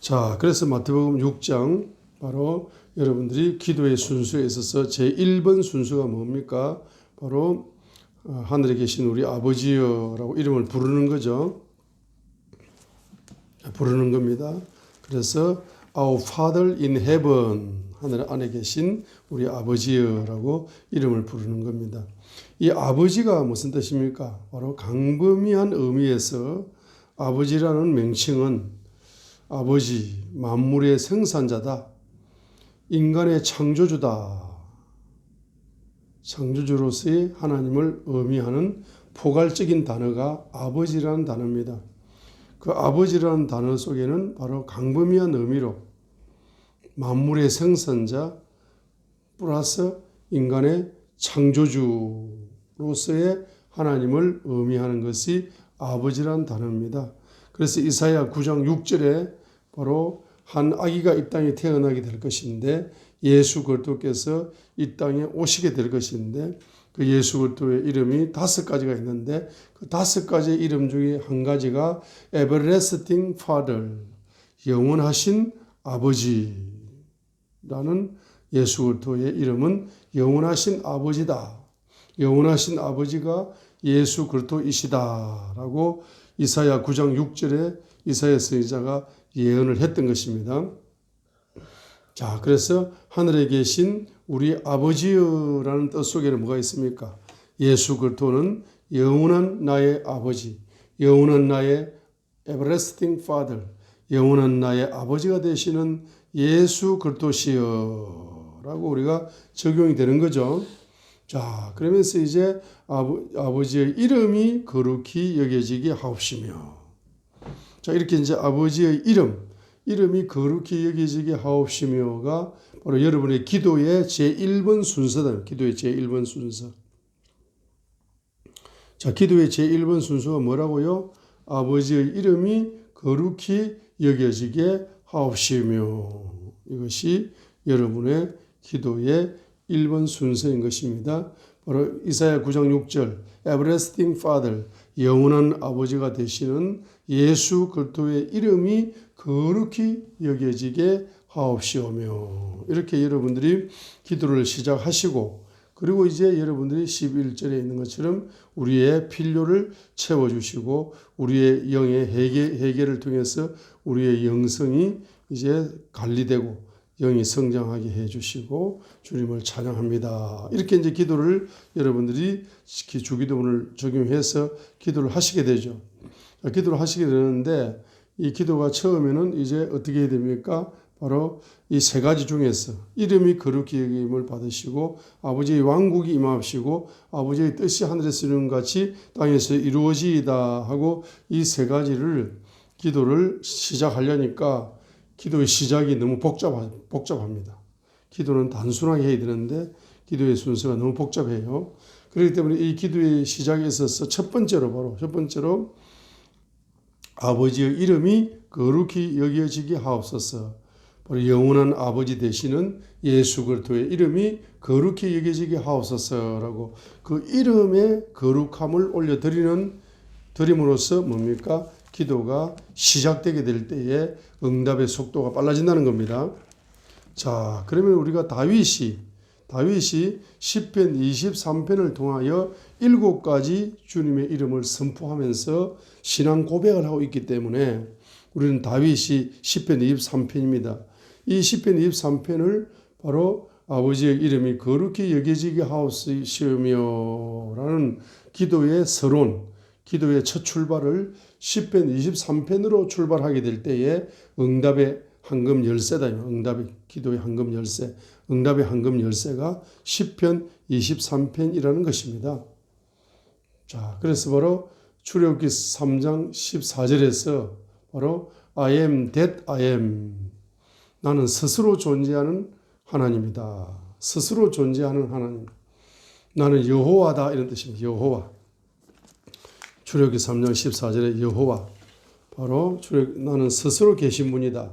자, 그래서 마태복음 6장 바로 여러분들이 기도의 순수에 있어서 제 1번 순수가 뭡니까? 바로 어, 하늘에 계신 우리 아버지여라고 이름을 부르는 거죠. 부르는 겁니다. 그래서 Our Father in Heaven 하늘 안에 계신 우리 아버지여라고 이름을 부르는 겁니다. 이 아버지가 무슨 뜻입니까? 바로 강범위한 의미에서 아버지라는 명칭은 아버지 만물의 생산자다. 인간의 창조주다. 창조주로서의 하나님을 의미하는 포괄적인 단어가 아버지라는 단어입니다. 그 아버지라는 단어 속에는 바로 강범위한 의미로 만물의 생산자 플러스 인간의 창조주로서의 하나님을 의미하는 것이 아버지라는 단어입니다. 그래서 이사야 9장 6절에 바로 한 아기가 이 땅에 태어나게 될 것인데 예수 그리스도께서 이 땅에 오시게 될 것인데 그 예수 그리스도의 이름이 다섯 가지가 있는데 그 다섯 가지의 이름 중에 한 가지가 everlasting father 영원하신 아버지라는 예수 그리스도의 이름은 영원하신 아버지다. 영원하신 아버지가 예수 그리스도이시다라고 이사야 9장 6절에 이사야 선지자가 예언을 했던 것입니다. 자, 그래서 하늘에 계신 우리 아버지라는 뜻 속에는 뭐가 있습니까? 예수 그리스도는 영원한 나의 아버지, 영원한 나의 everlasting father, 영원한 나의 아버지가 되시는 예수 그리스도시여라고 우리가 적용이 되는 거죠. 자, 그러면서 이제 아버, 아버지의 이름이 거룩히 여겨지게 하옵시며. 자, 이렇게 이제 아버지의 이름, 이름이 거룩히 여겨지게 하옵시며가 바로 여러분의 기도의 제1번 순서다. 기도의 제1번 순서. 자, 기도의 제1번 순서가 뭐라고요? 아버지의 이름이 거룩히 여겨지게 하옵시며. 이것이 여러분의 기도의 1번 순서인 것입니다. 바로 이사야 9장 6절 Everlasting Father 영원한 아버지가 되시는 예수 그리스도의 이름이 거룩히 여겨지게 하옵시오며 이렇게 여러분들이 기도를 시작하시고 그리고 이제 여러분들이 11절에 있는 것처럼 우리의 필요를 채워주시고 우리의 영의 해계, 해계를 통해서 우리의 영성이 이제 관리되고 영이 성장하게 해주시고 주님을 찬양합니다. 이렇게 이제 기도를 여러분들이 주기도문을 적용해서 기도를 하시게 되죠. 기도를 하시게 되는데 이 기도가 처음에는 이제 어떻게 해야 됩니까? 바로 이 세 가지 중에서 이름이 거룩히 여김을 받으시고 아버지의 왕국이 임하시고 아버지의 뜻이 하늘에서 이루는 같이 땅에서 이루어지이다 하고 이 세 가지를 기도를 시작하려니까 기도의 시작이 너무 복잡하, 복잡합니다. 기도는 단순하게 해야 되는데 기도의 순서가 너무 복잡해요. 그렇기 때문에 이 기도의 시작에 있어서 첫 번째로 바로 첫 번째로 아버지의 이름이 거룩히 여겨지게 하옵소서. 바로 영원한 아버지 되시는 예수 그리스도의 이름이 거룩히 여겨지게 하옵소서라고 그 이름의 거룩함을 올려 드리는 드림으로써 뭡니까? 기도가 시작되게 될 때에 응답의 속도가 빨라진다는 겁니다. 자, 그러면 우리가 다윗이 다윗이 시편 23편을 통하여 일곱 가지 주님의 이름을 선포하면서 신앙 고백을 하고 있기 때문에 우리는 다윗이 시편 23편입니다. 이 시편 23편을 바로 아버지의 이름이 거룩히 여겨지게 하옵시며라는 기도의 서론, 기도의 첫 출발을 10편 23편으로 출발하게 될 때에 응답의 황금 열쇠다. 응답의 기도의 황금 열쇠. 응답의 황금 열쇠가 10편 23편이라는 것입니다. 자, 그래서 바로 출애굽기 3장 14절에서 바로 I am that I am. 나는 스스로 존재하는 하나님이다. 스스로 존재하는 하나님. 나는 여호와다 이런 뜻입니다. 여호와. 출애굽기 3장 14절에 여호와 바로 출애굽 나는 스스로 계신 분이다.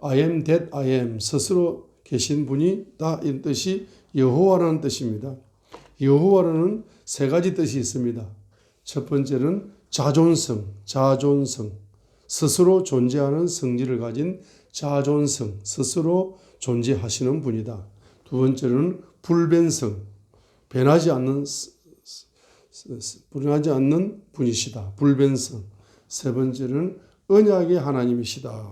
I am that I am 스스로 계신 분이다 이 뜻이 여호와라는 뜻입니다. 여호와라는 세 가지 뜻이 있습니다. 첫 번째는 자존성, 자존성, 스스로 존재하는 성질을 가진 자존성, 스스로 존재하시는 분이다. 두 번째로는 불변성, 변하지 않는 불변하지 않는 분이시다. 불변성. 세 번째는 언약의 하나님이시다.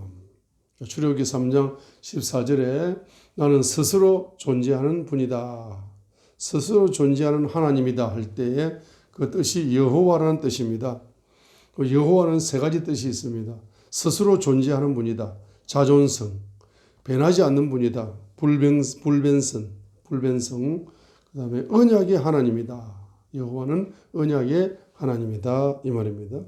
출애굽기 3장 14절에 나는 스스로 존재하는 분이다. 스스로 존재하는 하나님이다 할 때에 그 뜻이 여호와라는 뜻입니다. 그 여호와는 세 가지 뜻이 있습니다. 스스로 존재하는 분이다. 자존성, 변하지 않는 분이다. 불변, 불변성, 불변성. 그 다음에 언약의 하나님이다. 여호와는 언약의 하나님이다. 이 말입니다.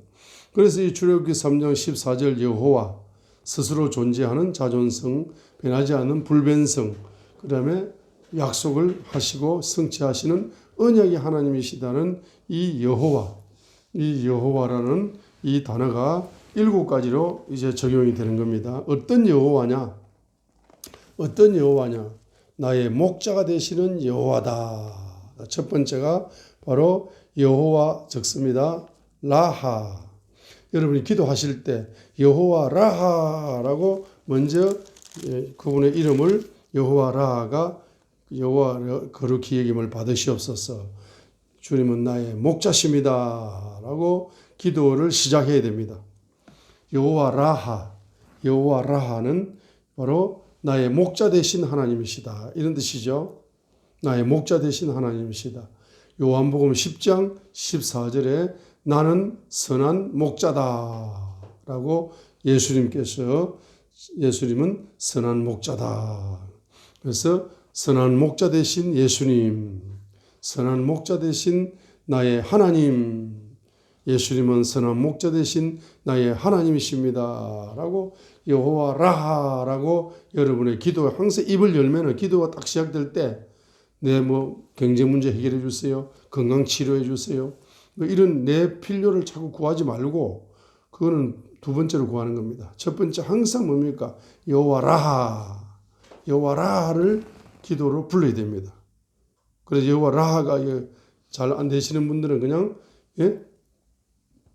그래서 이 출애굽기 3장 14절 여호와 스스로 존재하는 자존성, 변하지 않는 불변성, 그 다음에 약속을 하시고 성취하시는 언약의 하나님이시다는 이 여호와, 이 여호와라는 이 단어가 일곱 가지로 이제 적용이 되는 겁니다. 어떤 여호와냐? 어떤 여호와냐? 나의 목자가 되시는 여호와다. 첫 번째가 바로 여호와 적습니다. 라하. 여러분이 기도하실 때 여호와 라하라고 먼저 예, 그분의 이름을 여호와 라하가 여호와 거룩히 여김을 받으시옵소서. 주님은 나의 목자십니다라고 기도를 시작해야 됩니다. 여호와 라하, 여호와 라하는 바로 나의 목자 되신 하나님이시다. 이런 뜻이죠. 나의 목자 되신 하나님이시다. 요한복음 10장 14절에 나는 선한 목자다. 라고 예수님께서 예수님은 선한 목자다. 그래서 선한 목자 되신 예수님, 선한 목자 되신 나의 하나님, 예수님은 선한 목자 되신 나의 하나님이십니다. 라고 여호와 라하라고 여러분의 기도 항상 입을 열면은 기도가 딱 시작될 때 내 뭐 경제 문제 해결해 주세요. 건강 치료해 주세요. 뭐 이런 내 필요를 자꾸 구하지 말고 그거는 두 번째로 구하는 겁니다. 첫 번째 항상 뭡니까? 여호와 라하. 여호와 라하를 기도로 불러야 됩니다. 그래서 여호와 라하가 잘 안 되시는 분들은 그냥 예?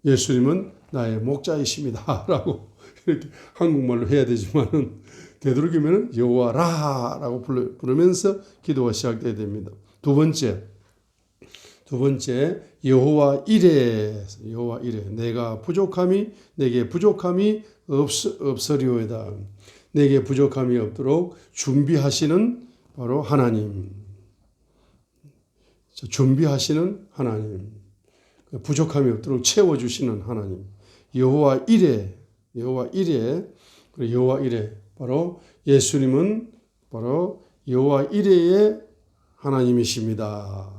예수님은 나의 목자이십니다. 라고 이렇게 한국말로 해야 되지만은 되도록이면 여호와 라하라고 부르면서 기도가 시작돼야 됩니다. 두 번째, 두 번째 여호와 이레 여호와 이레 내가 부족함이 내게 부족함이 없 없으리오이다. 내게 부족함이 없도록 준비하시는 바로 하나님. 준비하시는 하나님. 부족함이 없도록 채워 주시는 하나님. 여호와 이레 여호와 이레 여호와 이레 바로 예수님은 바로 여호와 이레의 하나님이십니다.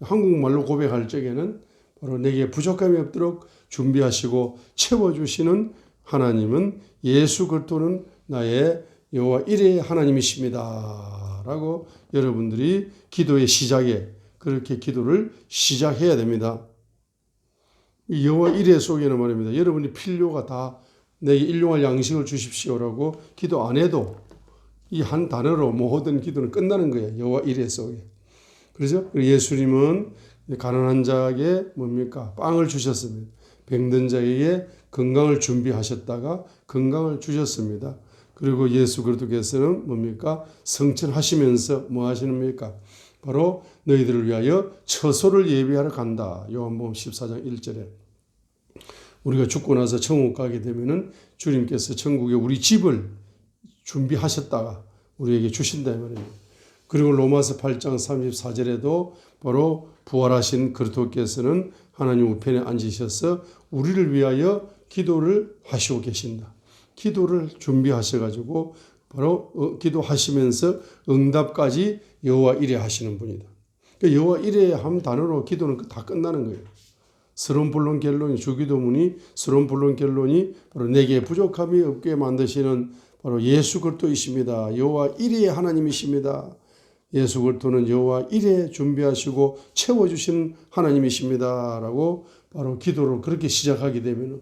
한국말로 고백할 적에는 바로 내게 부족함이 없도록 준비하시고 채워주시는 하나님은 예수 그리스도는 나의 여호와 이레의 하나님이십니다. 라고 여러분들이 기도의 시작에 그렇게 기도를 시작해야 됩니다. 여호와 이레 속에는 말입니다. 여러분이 필요가 다 내게 일용할 양식을 주십시오라고 기도 안 해도 이 한 단어로 모든 기도는 끝나는 거예요. 여호와 이레 속에. 그래서 예수님은 가난한 자에게 뭡니까? 빵을 주셨습니다. 병든 자에게 건강을 준비하셨다가 건강을 주셨습니다. 그리고 예수 그리스도께서는 뭡니까? 성천하시면서 뭐 하시는입니까? 바로 너희들을 위하여 처소를 예비하러 간다. 요한복음 14장 1절에. 우리가 죽고 나서 천국 가게 되면은 주님께서 천국에 우리 집을 준비하셨다가 우리에게 주신다 말입니다. 그리고 로마서 8장 34절에도 바로 부활하신 그리스도께서는 하나님 우편에 앉으셔서 우리를 위하여 기도를 하시고 계신다. 기도를 준비하셔 가지고 바로 어, 기도하시면서 응답까지 여호와 이래 하시는 분이다. 그러니까 여호와 이래 함 단어로 기도는 다 끝나는 거예요. 스론 본론 결론이 주기도문이 스론 본론 결론이 바로 내게 부족함이 없게 만드시는 바로 예수 그리스도이십니다. 여호와 이리의 하나님이십니다. 예수 그리스도는 여호와 이래 준비하시고 채워 주시는 하나님이십니다라고 바로 기도를 그렇게 시작하게 되면은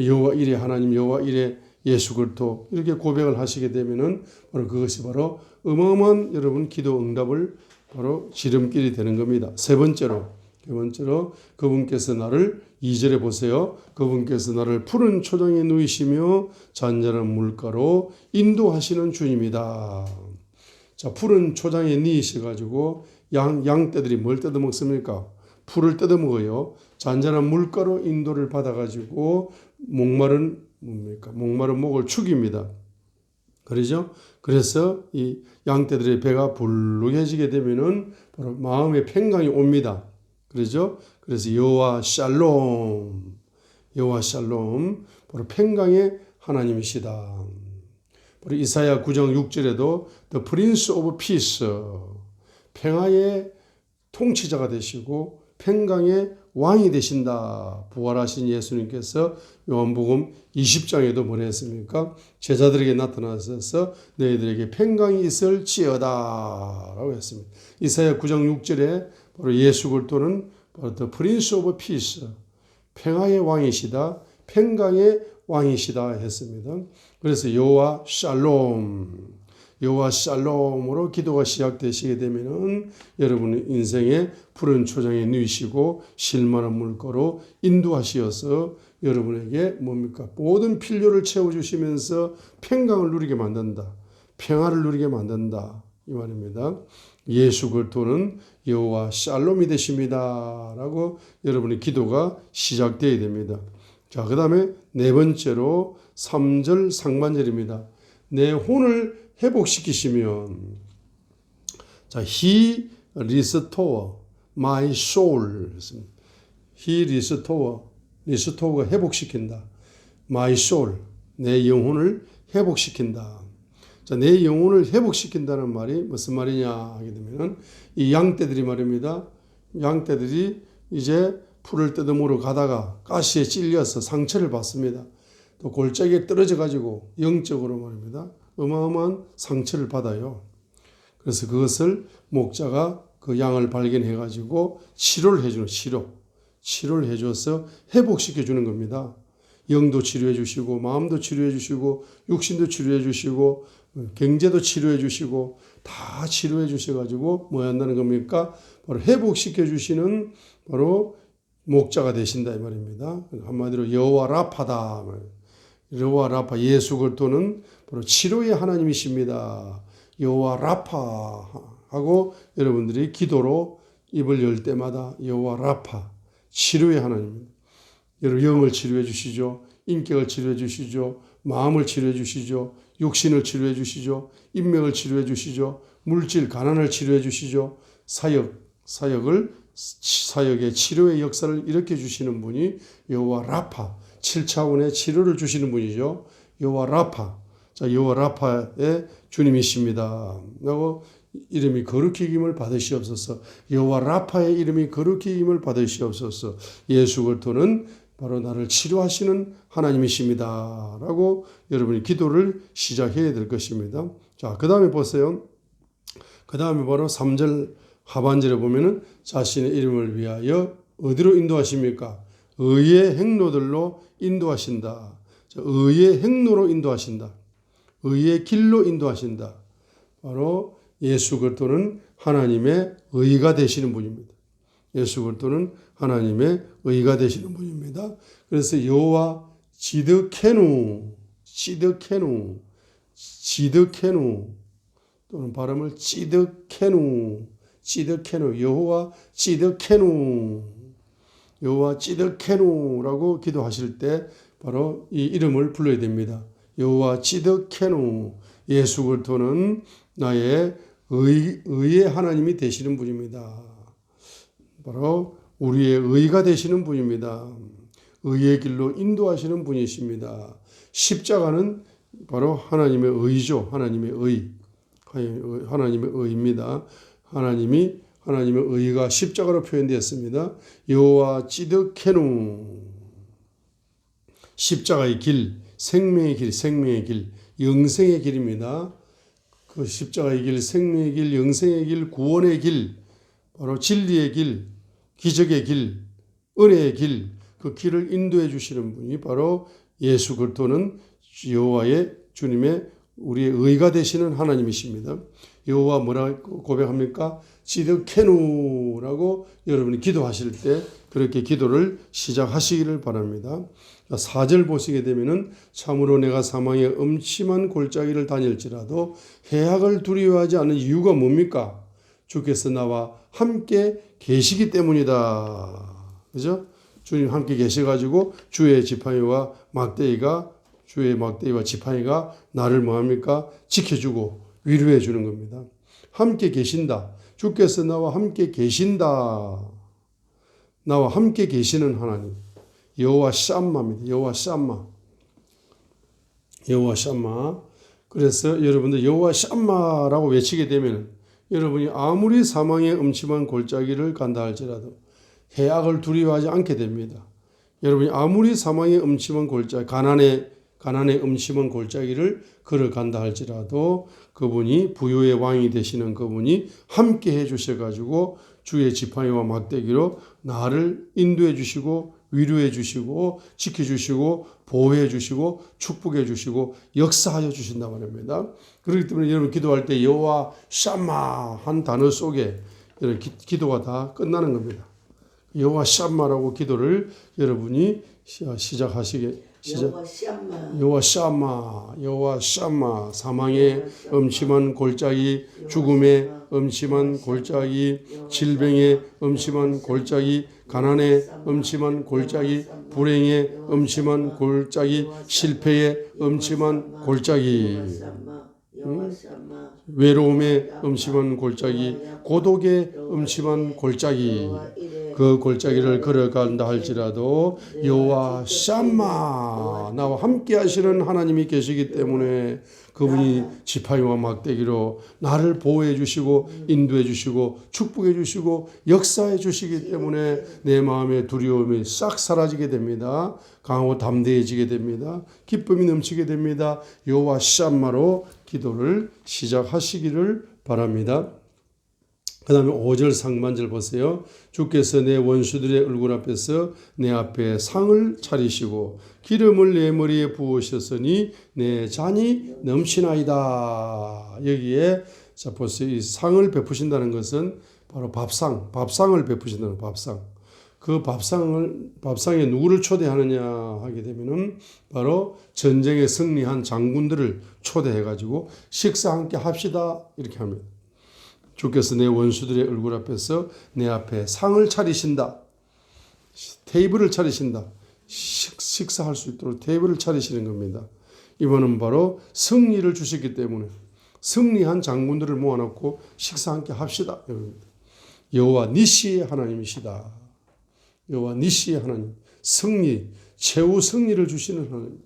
여호와 이래 하나님 여호와 이래 예수 그리스도 이렇게 고백을 하시게 되면은 바로 그것이 바로 어마어마한 여러분 기도 응답을 바로 지름길이 되는 겁니다. 세 번째로 세 번째로 그분께서 나를 2절에 보세요. 그분께서 나를 푸른 초장에 누이시며 잔잔한 물가로 인도하시는 주님이다. 자, 푸른 초장에 누이셔가지고 양, 양떼들이 뭘 뜯어 먹습니까? 풀을 뜯어 먹어요. 잔잔한 물가로 인도를 받아가지고 목마른 뭡니까? 목마른 목을 축입니다. 그러죠? 그래서 이 양떼들의 배가 불룩해지게 되면은 바로 마음의 평강이 옵니다. 그러죠? 그래서 여호와 샬롬, 여호와 샬롬, 바로 평강의 하나님이시다. 바로 이사야 9장 6절에도 The Prince of Peace, 평화의 통치자가 되시고 평강의 왕이 되신다. 부활하신 예수님께서 요한복음 20장에도 뭐라 했습니까? 제자들에게 나타나셔서 너희들에게 평강이 있을지어다. 라고 했습니다. 이사야 9장 6절에 바로 예수 그리스도는 바로 The Prince of Peace, 평화의 왕이시다. 평강의 왕이시다 했습니다. 그래서 여호와 샬롬 여호와 샬롬으로 기도가 시작되시게 되면은 여러분의 인생의 푸른 초장에 누이시고 실만한 물거로 인도하시어서 여러분에게 뭡니까 모든 필요를 채워주시면서 평강을 누리게 만든다. 평화를 누리게 만든다. 이 말입니다. 예수 그리스도는 여호와 샬롬이 되십니다라고 여러분의 기도가 시작되어야 됩니다. 자, 그다음에 네 번째로 3절 상반절입니다. 내 혼을 회복시키시면 자, he restore my soul. he restore 리스토어가 회복시킨다. my soul 내 영혼을 회복시킨다. 자, 내 영혼을 회복시킨다는 말이 무슨 말이냐 하게 되면은 이 양떼들이 말입니다. 양떼들이 이제 풀을 뜯어먹으러 가다가 가시에 찔려서 상처를 받습니다. 또 골짜기에 떨어져 가지고 영적으로 말입니다. 어마어마한 상처를 받아요. 그래서 그것을 목자가 그 양을 발견해 가지고 치료를 해주는 치료, 치료를 해줘서 회복시켜 주는 겁니다. 영도 치료해 주시고 마음도 치료해 주시고 육신도 치료해 주시고 경제도 치료해 주시고 다 치료해 주셔 가지고 뭐 한다는 겁니까? 바로 회복시켜 주시는 바로 목자가 되신다 이 말입니다. 한마디로 여호와 라파다. 여호와 라파 예수 그리스도는 바로 치료의 하나님이십니다. 여호와 라파 하고 여러분들이 기도로 입을 열 때마다 여호와 라파 치료의 하나님입니다. 여러분 영을 치료해 주시죠. 인격을 치료해 주시죠. 마음을 치료해 주시죠. 육신을 치료해 주시죠. 인명을 치료해 주시죠. 물질 가난을 치료해 주시죠. 사역 사역을 사역의 치료의 역사를 일으켜 주시는 분이 여호와 라파 7차원의 치료를 주시는 분이죠. 여호와 라파. 자, 여호와 라파의 주님이십니다. 라고 이름이 거룩히 김을 받으시옵소서. 여호와 라파의 이름이 거룩히 김을 받으시옵소서. 예수 그리스도는 바로 나를 치료하시는 하나님이십니다. 라고 여러분이 기도를 시작해야 될 것입니다. 자, 그 다음에 보세요. 그 다음에 바로 3절 하반절에 보면은 자신의 이름을 위하여 어디로 인도하십니까? 의의 행로들로 인도하신다. 의의 행로로 인도하신다. 의의 길로 인도하신다. 바로 예수 그리스도는 하나님의 의가 되시는 분입니다. 예수 그리스도는 하나님의 의가 되시는 분입니다. 그래서 여호와 지드케누, 지드케누, 지드케누 또는 발음을 지드케누, 지드케누, 여호와 지드케누, 여호와 지드케누라고 기도하실 때 바로 이 이름을 불러야 됩니다. 여호와 지드케누, 예수 그리스도는 나의 의, 의의 하나님이 되시는 분입니다. 바로 우리의 의가 되시는 분입니다. 의의 길로 인도하시는 분이십니다. 십자가는 바로 하나님의 의죠. 하나님의 의. 하나님의 의입니다. 하나님이 하나님의 의가 십자가로 표현되었습니다. 여호와 찌득케누 십자가의 길, 생명의 길, 생명의 길, 영생의 길입니다. 그 십자가의 길, 생명의 길, 영생의 길, 구원의 길, 바로 진리의 길, 기적의 길, 은혜의 길, 그 길을 인도해 주시는 분이 바로 예수 그리스도는 여호와의 주님의 우리의 의가 되시는 하나님이십니다. 여호와 뭐라고 고백합니까? 지드케누라고 여러분이 기도하실 때 그렇게 기도를 시작하시기를 바랍니다. 4절 보시게 되면은 참으로 내가 사망의 음침한 골짜기를 다닐지라도 해악을 두려워하지 않는 이유가 뭡니까? 주께서 나와 함께 계시기 때문이다. 그죠? 주님 함께 계셔가지고 주의 지팡이와 막대기가 주의 막대기와 지팡이가 나를 뭐합니까? 지켜주고 위로해 주는 겁니다. 함께 계신다. 주께서 나와 함께 계신다. 나와 함께 계시는 하나님. 여호와 샴마입니다. 여호와 샴마. 여호와 샴마. 그래서 여러분들 여호와 샴마라고 외치게 되면 여러분이 아무리 사망의 음침한 골짜기를 간다 할지라도 해악을 두려워하지 않게 됩니다. 여러분이 아무리 사망의 음침한 골짜기, 가난의 가난의 음침한 골짜기를 걸어간다 할지라도 그분이 부유의 왕이 되시는 그분이 함께 해 주셔가지고 주의 지팡이와 막대기로 나를 인도해 주시고 위로해 주시고 지켜 주시고 보호해 주시고 축복해 주시고 역사하여 주신다 말입니다. 그렇기 때문에 여러분 기도할 때 여호와 샴마 한 단어 속에 이런 기, 기도가 다 끝나는 겁니다. 여호와 샴마라고 기도를 여러분이 시- 시작하시게 시작 여호와 샴마. 여호와 샤마 사망의 음침한 골짜기 죽음의 음침한 골짜기 질병의 음침한 골짜기 가난의 음침한 골짜기 불행의 음침한 골짜기 실패의 음침한 골짜기. 여 외로움의 음침한 골짜기 고독의 음침한 골짜기 그 골짜기를 걸어간다 할지라도 여호와 샴마 나와 함께 하시는 하나님이 계시기 때문에 그분이 지팡이와 막대기로 나를 보호해 주시고 인도해 주시고 축복해 주시고 역사해 주시기 때문에 내 마음의 두려움이 싹 사라지게 됩니다. 강하고 담대해지게 됩니다. 기쁨이 넘치게 됩니다. 여호와 샴마로 기도를 시작하시기를 바랍니다. 그 다음에 5절 상반절 보세요. 주께서 내 원수들의 얼굴 앞에서 내 앞에 상을 차리시고 기름을 내 머리에 부으셨으니 내 잔이 넘치나이다. 여기에 자 보세요. 이 상을 베푸신다는 것은 바로 밥상, 밥상을 베푸신다는 밥상. 그 밥상을 밥상에 누구를 초대하느냐 하게 되면은 바로 전쟁에 승리한 장군들을 초대해 가지고 식사 함께 합시다 이렇게 합니다. 주께서 내 원수들의 얼굴 앞에서 내 앞에 상을 차리신다. 테이블을 차리신다. 식, 식사할 수 있도록 테이블을 차리시는 겁니다. 이번은 바로 승리를 주셨기 때문에 승리한 장군들을 모아놓고 식사 함께 합시다. 여호와 니시의 하나님이시다. 여호와 니시의 하나님, 승리, 최후 승리를 주시는 하나님.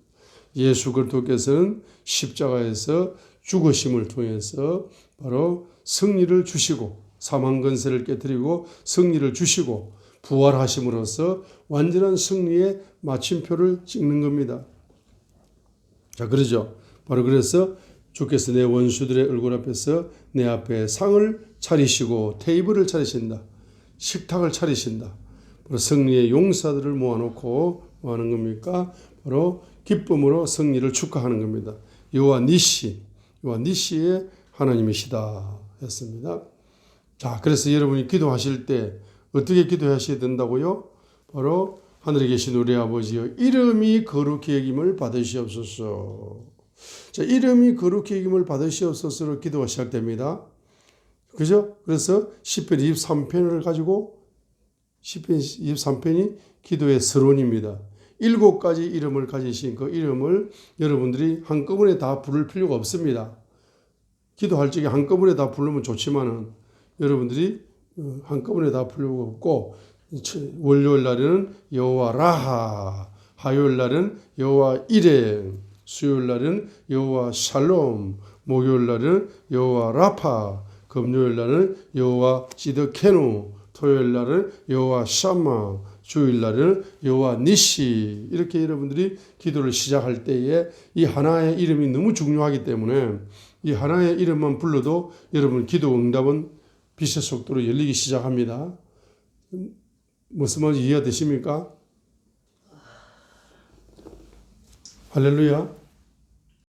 예수 그리스도께서는 십자가에서 죽으심을 통해서 바로 승리를 주시고 사망 건세를 깨뜨리고 승리를 주시고 부활하심으로써 완전한 승리의 마침표를 찍는 겁니다. 자, 그러죠. 바로 그래서 주께서 내 원수들의 얼굴 앞에서 내 앞에 상을 차리시고 테이블을 차리신다. 식탁을 차리신다. 바로 승리의 용사들을 모아놓고 뭐 하는 겁니까? 바로 기쁨으로 승리를 축하하는 겁니다. 여호와 니시, 여호와 니시의 하나님이시다 했습니다. 자, 그래서 여러분이 기도하실 때 어떻게 기도하셔야 된다고요? 바로 하늘에 계신 우리 아버지여 이름이 거룩히 여김을 받으시옵소서. 자, 이름이 거룩히 여김을 받으시옵소서로 기도가 시작됩니다. 그죠? 그래서 10편 23편을 가지고 10편 23편이 기도의 서론입니다. 일곱 가지 이름을 가지신 그 이름을 여러분들이 한꺼번에 다 부를 필요가 없습니다. 기도할 적에 한꺼번에 다 부르면 좋지만은 여러분들이 어, 한꺼번에 다 필요가 없고 월요일 날에는 여호와 라하, 화요일 날은 여호와 이레, 수요일 날은 여호와 샬롬, 목요일 날은 여호와 라파, 금요일 날은 여호와 지드케누, 토요일 날은 여호와 샤마, 주일 날은 여호와 니시 이렇게 여러분들이 기도를 시작할 때에 이 하나의 이름이 너무 중요하기 때문에 이 하나의 이름만 불러도 여러분 기도 응답은 빛의 속도로 열리기 시작합니다. 무슨 말인지 이해가 되십니까? 할렐루야.